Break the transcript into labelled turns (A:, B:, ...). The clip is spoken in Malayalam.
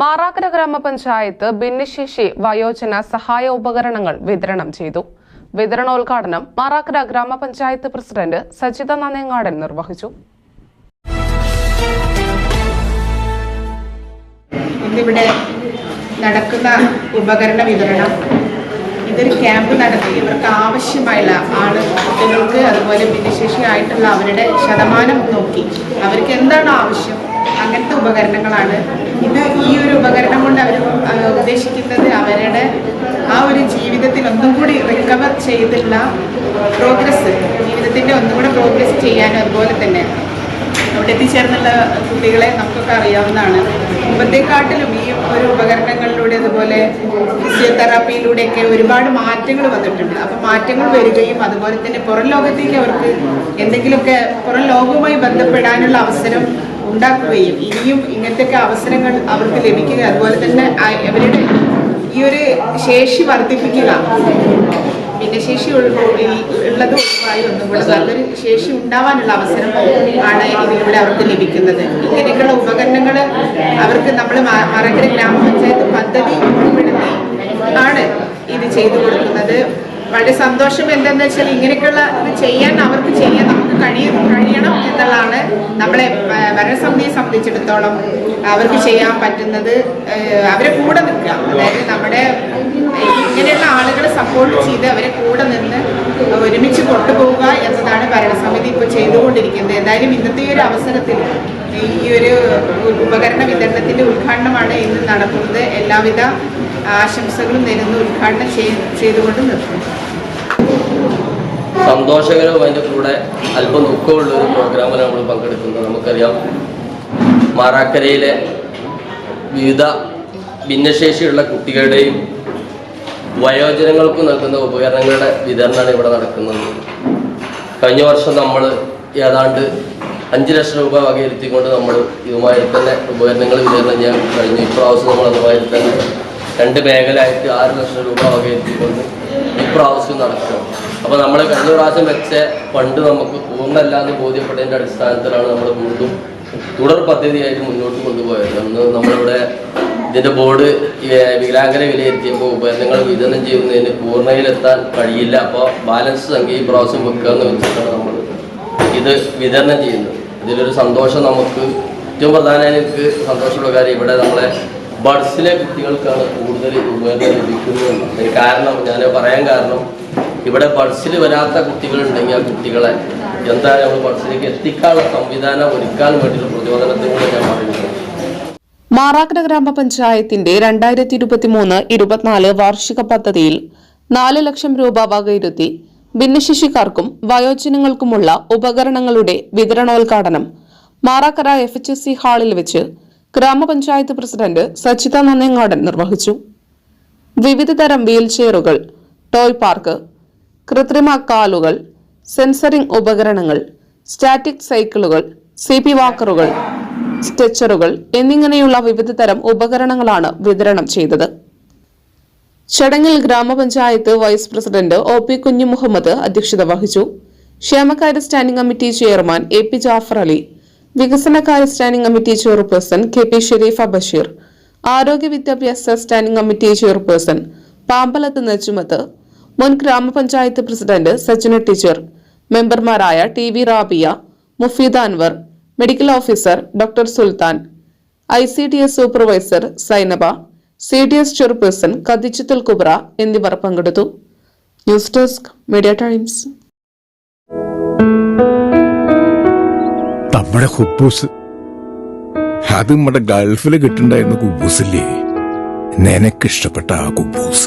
A: മാറാക്കര ഗ്രാമപഞ്ചായത്ത് ഭിന്നശേഷി വയോജന സഹായ ഉപകരണങ്ങൾ വിതരണം ചെയ്തു. വിതരണോദ്ഘാടനം മാറാക്കര ഗ്രാമപഞ്ചായത്ത് പ്രസിഡന്റ് സജിത നനയങ്ങാടൻ നിർവഹിച്ചു.
B: ഇന്നിവിടെ നടക്കുന്ന ഉപകരണ വിതരണം. ഇതൊരു ക്യാമ്പ് നടത്തി. ഇവർക്ക് ആവശ്യമായുള്ള ആണ് കുട്ടികൾക്ക് അതുപോലെ ഭിന്നശേഷിയായിട്ടുള്ള അവരുടെ ശതമാനം നോക്കി. അവർക്ക് എന്താണ് ഉപകരണങ്ങളാണ്. ഇത് ഈ ഒരു ഉപകരണം കൊണ്ട് അവർ ഉദ്ദേശിക്കുന്നത് അവരുടെ ആ ഒരു ജീവിതത്തിൽ ഒന്നും കൂടി റിക്കവർ ചെയ്തുള്ള പ്രോഗ്രസ് ജീവിതത്തിന്റെ ഒന്നും കൂടെ പ്രോഗ്രസ് ചെയ്യാനും അതുപോലെ തന്നെ അവിടെ എത്തിച്ചേർന്നുള്ള കുട്ടികളെ നമുക്കൊക്കെ അറിയാവുന്നതാണ്. മുമ്പത്തെക്കാട്ടിലും ഈ ഒരു ഉപകരണങ്ങളിലൂടെ അതുപോലെ ഫിസിയോതെറാപ്പിയിലൂടെയൊക്കെ ഒരുപാട് മാറ്റങ്ങൾ വന്നിട്ടുണ്ട്. അപ്പോൾ മാറ്റങ്ങൾ വരികയും അതുപോലെ തന്നെ പുറം ലോകത്തേക്ക് അവർക്ക് എന്തെങ്കിലുമൊക്കെ പുറം ലോകവുമായി ബന്ധപ്പെടാനുള്ള അവസരം ഉണ്ടാക്കുകയും ഇനിയും ഇങ്ങനത്തെയൊക്കെ അവസരങ്ങൾ അവർക്ക് ലഭിക്കുക. അതുപോലെ തന്നെ അവരുടെ ഈ ഒരു ശേഷി വർദ്ധിപ്പിക്കുക. ഭിന്നശേഷി ഉള്ള- ഉള്ളത് ഒഴിവായി ഒന്നും നല്ലൊരു ശേഷി ഉണ്ടാവാനുള്ള അവസരം ആണ് ഇതിലൂടെ അവർക്ക് ലഭിക്കുന്നത്. ഇങ്ങനെയൊക്കെയുള്ള ഉപകരണങ്ങൾ അവർക്ക് നമ്മൾ മറക്കര ഗ്രാമപഞ്ചായത്ത് പദ്ധതി ഉൾപ്പെടുത്തി ആണ് ഇത് ചെയ്തു കൊടുക്കുന്നത്. വളരെ സന്തോഷം എന്തെന്ന് വെച്ചാൽ ഇങ്ങനെയൊക്കെയുള്ള ഇത് ചെയ്യാൻ അവർക്ക് ചെയ്യാൻ കഴിയും കഴിയണം എന്നുള്ളതാണ് നമ്മളെ വരസമിതിയെ സംബന്ധിച്ചിടത്തോളം അവർക്ക് ചെയ്യാൻ പറ്റുന്നത് അവരെ കൂടെ നിൽക്കുക. അതായത് നമ്മുടെ ഇങ്ങനെയുള്ള ആളുകളെ സപ്പോർട്ട് ചെയ്ത് അവരെ കൂടെ നിന്ന് ഒരുമിച്ച് കൊണ്ടുപോവുക എന്നതാണ് ഭരണസമിതി ഇപ്പോൾ ചെയ്തുകൊണ്ടിരിക്കുന്നത്. എന്തായാലും ഇന്നത്തെ ഒരു അവസരത്തിൽ ഈ ഒരു ഉപകരണ വിതരണത്തിന്റെ ഉദ്ഘാടനമാണ് ഇന്ന് നടക്കുന്നത് എല്ലാവിധ ആശംസകളും നേരുന്നു. ഉദ്ഘാടനം ചെയ്- ചെയ്തുകൊണ്ട് നിർത്തുന്നു.
C: സന്തോഷകരവും അതിന്റെ കൂടെ അല്പം ദുഃഖമുള്ള ഒരു പ്രോഗ്രാമിൽ നമ്മൾ പങ്കെടുക്കുന്നത്. നമുക്കറിയാം മാറാക്കരയിലെ വിവിധ ഭിന്നശേഷിയുള്ള കുട്ടികളുടെയും വയോജനങ്ങൾക്കും നൽകുന്ന ഉപകരണങ്ങളുടെ വിതരണമാണ് ഇവിടെ നടക്കുന്നത്. കഴിഞ്ഞ വർഷം നമ്മൾ ഏതാണ്ട് അഞ്ച് ലക്ഷം രൂപ വകയിരുത്തിക്കൊണ്ട് നമ്മൾ ഇതുമായി തന്നെ ഉപകരണങ്ങൾ വിതരണം ചെയ്യാൻ കഴിഞ്ഞു. ഇപ്രാവശ്യം നമ്മൾ അതുമായി തന്നെ രണ്ട് മേഖലയായിട്ട് ആറ് ലക്ഷം രൂപ വകയിരുത്തിക്കൊണ്ട് ഇപ്രാവശ്യം നടക്കണം അപ്പോൾ നമ്മൾ കഴിഞ്ഞ പ്രാവശ്യം വെച്ച ഫണ്ട് നമുക്ക് പൂർണമല്ല എന്ന് ബോധ്യപ്പെട്ടതിന്റെ അടിസ്ഥാനത്തിലാണ് നമ്മൾ വീണ്ടും തുടർ പദ്ധതിയായിട്ട് മുന്നോട്ട് കൊണ്ടുപോയത്. അന്ന് നമ്മളിവിടെ ഇതിന്റെ ബോർഡ് വികലാംഗരെ വിലയിരുത്തിയപ്പോൾ ഉപകരണങ്ങൾ വിതരണം ചെയ്യുന്നതിന് പൂർണയിലെത്താൻ കഴിയില്ല. അപ്പോൾ ബാലൻസ് സംഖ്യ ഈ പ്രാവശ്യം വെക്കുക എന്ന് വെച്ചിട്ടാണ് നമ്മൾ ഇത് വിതരണം ചെയ്യുന്നത്. ഇതിലൊരു സന്തോഷം നമുക്ക് ഏറ്റവും പ്രധാനമായി എനിക്ക് സന്തോഷമുള്ള കാര്യം ഇവിടെ നമ്മളെ ബഡ്സിലെ കുട്ടികൾക്കാണ് കൂടുതൽ ഉപകരണം ലഭിക്കുന്നത്. കാരണം ഞാൻ പറയാൻ കാരണം ഇവിടെ ബഡ്സിൽ വരാത്ത കുട്ടികളുണ്ടെങ്കിൽ ആ കുട്ടികളെ എന്താ നമ്മൾ ബഡ്സിലേക്ക് എത്തിക്കാനുള്ള സംവിധാനം ഒരുക്കാൻ വേണ്ടിയുള്ള പ്രചോദനത്തിലൂടെ ഞാൻ പറയുന്നത്
A: മാറാക്കര ഗ്രാമപഞ്ചായത്തിന്റെ രണ്ടായിരത്തി ഇരുപത്തിമൂന്ന് ഇരുപത്തിനാല് വാർഷിക പദ്ധതിയിൽ നാല് ലക്ഷം രൂപ വകയിരുത്തി ഭിന്നശേഷിക്കാർക്കും വയോജനങ്ങൾക്കുമുള്ള ഉപകരണങ്ങളുടെ വിതരണോദ്ഘാടനം Marakkara F H S C ഹാളിൽ വെച്ച് ഗ്രാമപഞ്ചായത്ത് പ്രസിഡന്റ് സച്ചിത നന്നേങ്ങാടൻ നിർവഹിച്ചു. വിവിധതരം വീൽചെയറുകൾ ടോയ് പാർക്ക് കൃത്രിമ കാലുകൾ സെൻസറിംഗ് ഉപകരണങ്ങൾ സ്റ്റാറ്റിക് സൈക്കിളുകൾ സി പി വാക്കറുകൾ സ്റ്റെച്ചറുകൾ എന്നിങ്ങനെയുള്ള വിവിധ തരം ഉപകരണങ്ങളാണ് വിതരണം ചെയ്തത്. ചടങ്ങിൽ ഗ്രാമപഞ്ചായത്ത് വൈസ് പ്രസിഡന്റ് ഒ പി കുഞ്ഞു മുഹമ്മദ് അധ്യക്ഷത വഹിച്ചു. ക്ഷേമകാര്യ standing committee chairman A P Jafar Ali വികസനകാര്യ standing committee chairperson K P Sherifa Basheer ആരോഗ്യ വിദ്യാഭ്യാസ standing committee chairperson Pambalath Najumath മുൻ ഗ്രാമപഞ്ചായത്ത് പ്രസിഡന്റ് സജ്ജന ടീച്ചർ മെമ്പർമാരായ T V Rabiya Mufeeda Anwar medical officer doctor Sultan I C D S supervisor Sainaba C D S chairperson Khadeejathul Kubra എന്നിവർ പങ്കെടുത്തു. News Desk Media Times.
D: നമ്മുടെ കുബൂസ് അത് നമ്മുടെ ഗൾഫിൽ കിട്ടുണ്ടായിരുന്ന കുബൂസില്ലേ? നിനക്കിഷ്ടപ്പെട്ട ആ കുബൂസ്.